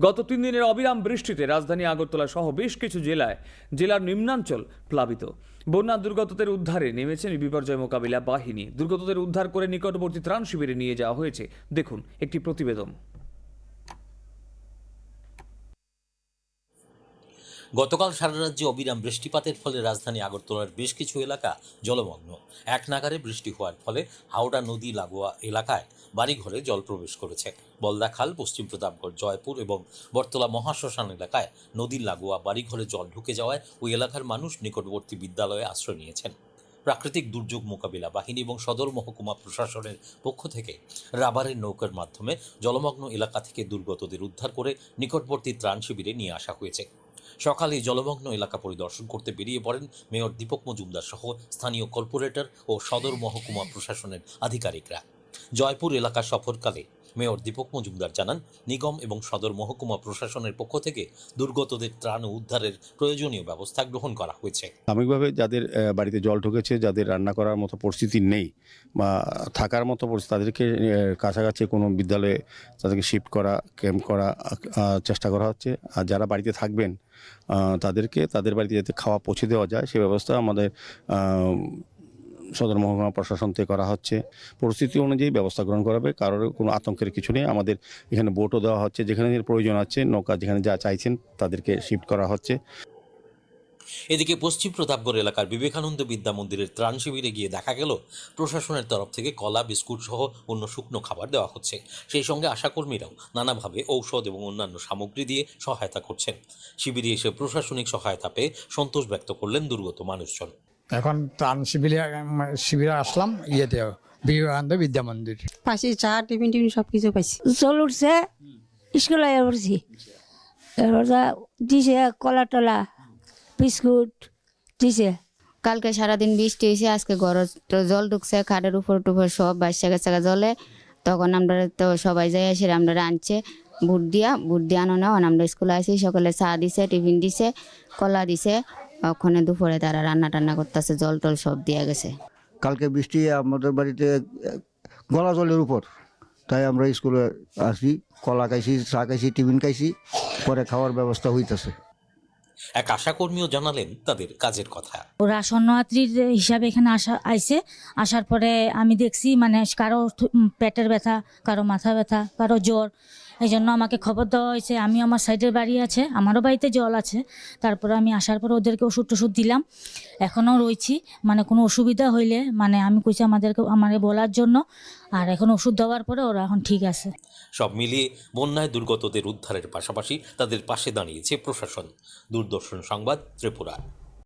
গত তিন দিনের অবিরাম বৃষ্টিতে রাজধানী আগরতলা সহ বেশ কিছু জেলায় জেলার নিম্নাঞ্চল প্লাবিত। বন্যা দুর্গতদের উদ্ধারে নেমেছেন বিপর্যয় মোকাবিলা বাহিনী। দুর্গতদের উদ্ধার করে নিকটবর্তী ত্রাণ শিবিরে নিয়ে যাওয়া হয়েছে। দেখুন একটি প্রতিবেদন। গতকাল সারা রাজ্যে অবিরাম বৃষ্টিপাতের ফলে রাজধানী আগরতলার বেশ কিছু এলাকা জলমগ্ন। এক নাগারে বৃষ্টি হওয়ার ফলে হাওড়া নদী লাগোয়া এলাকায় বাড়িঘরে জল প্রবেশ করেছে। বলদাখাল পশ্চিম প্রতাপগড়, জয়পুর এবং বর্তলা মহাশ্মশান এলাকায় নদীর লাগোয়া বাড়িঘরে জল ঢুকে যাওয়ায় ওই এলাকার মানুষ নিকটবর্তী বিদ্যালয়ে আশ্রয় নিয়েছেন। প্রাকৃতিক দুর্যোগ মোকাবিলা বাহিনী এবং সদর মহকুমা প্রশাসনের পক্ষ থেকে রাবারের নৌকার মাধ্যমে জলমগ্ন এলাকা থেকে দুর্গতদের উদ্ধার করে নিকটবর্তী ত্রাণ শিবিরে নিয়ে আসা হয়েছে। সকালে জলমগ্ন এলাকা পরিদর্শন করতে বেরিয়ে পড়েন মেয়র দীপক মজুমদার সহ স্থানীয় কর্পোরেটর ও সদর মহকুমা প্রশাসনের আধিকারিকরা। জয়পুর এলাকা সফরকালে মেয়র দীপক মজুমদার জানান, নিগম এবং সদর মহকুমা প্রশাসনের পক্ষ থেকে দুর্গতদের ত্রাণ উদ্ধারের প্রয়োজনীয় ব্যবস্থা গ্রহণ করা হয়েছে। সাময়িকভাবে যাদের বাড়িতে জল ঢুকেছে, যাদের রান্না করার মতো পরিস্থিতি নেই বা থাকার মতো পরিস্থিতি, তাদেরকে কাছাকাছি কোনো বিদ্যালয়ে তাদেরকে শিফট করা, ক্যাম্প করা চেষ্টা করা হচ্ছে। আর যারা বাড়িতে থাকবেন তাদেরকে, তাদের বাড়িতে যাতে খাওয়া পৌঁছে দেওয়া যায়, সে ব্যবস্থা আমাদের সদর মহকুমা প্রশাসন থেকে করা হচ্ছে। পরিস্থিতি অনুযায়ী ব্যবস্থা গ্রহণ করা হবে। কারোর কোনো আতঙ্কের কিছু নেই। আমাদের এখানে বোটও দেওয়া হচ্ছে। যেখানে প্রয়োজন আছে, নৌকা যেখানে যা চাইছেন তাদেরকে শিফট করা হচ্ছে। এদিকে পশ্চিম প্রতাপগড় এলাকার বিবেকানন্দ বিদ্যা মন্দিরের ত্রাণ শিবিরে গিয়ে দেখা গেল, প্রশাসনের তরফ থেকে কলা, বিস্কুট সহ অন্য শুকনো খাবার দেওয়া হচ্ছে। সেই সঙ্গে আশাকর্মীরাও নানাভাবে ঔষধ এবং অন্যান্য সামগ্রী দিয়ে সহায়তা করছেন। শিবিরে এসে প্রশাসনিক সহায়তা পেয়ে সন্তোষ ব্যক্ত করলেন দুর্গত মানুষজন। এখন ত্রাণ শিবিরে শিবিরে আসলাম ইয়েতে বিবেকানন্দ বিদ্যা মন্দির। পাশে চা টিফিন টিফিন সব কিছু পাইছি। জল উঠছে স্কুলে দিছে কলা টলা বিস্কুট দিছে। কালকে সারাদিন বৃষ্টি হয়েছে আজকে ঘর জল ঢুকছে খাটের উপর টুপর সব বাচ্চা কাচ্চা জলে। তখন আমরা তো সবাই যাই এসে আমরা আনছে বুট দিয়া বুট দিয়ে আনো না আমরা স্কুলে আসি সকালে চা দিছে টিফিন দিছে কলা দিছে। ওখানে দুপুরে তারা রান্না টান্না করতেছে, জল টল সব দিয়ে গেছে। কালকে বৃষ্টি আমাদের বাড়িতে, গলা জলের উপর। তাই আমরা স্কুলে আসি, কলা খাইছি, চা খাইছি, টিফিন খাইছি, পরে খাওয়ার ব্যবস্থা হইতেছে। এক আশাকর্মীও জানালেন তাদের কাজের কথা। ওরা শরণার্থীর হিসাবে এখানে আসা আইছে। আসার পরে আমি দেখছি মানে কারও পেটের ব্যথা কারও মাথা ব্যথা কারও জ্বর। এই জন্য আমাকে খবর দেওয়া হয়েছে আমি আমার সাইডের বাড়ি আছে আমারও বাড়িতে জল আছে। তারপরে আমি আসার পরে ওদেরকে ওষুধ টষুধ দিলাম। এখনও রয়েছি মানে কোনো অসুবিধা হইলে মানে আমি কইছি আমাদেরকে আমাকে বলার জন্য। আর এখন ওষুধ দেওয়ার পরে ওরা এখন ঠিক আছে। সব মিলিয়ে বন্যায় দুর্গতদের উদ্ধারের পাশাপাশি তাদের পাশে দাঁড়িয়েছে প্রশাসন। দূরদর্শন সংবাদ ত্রিপুরা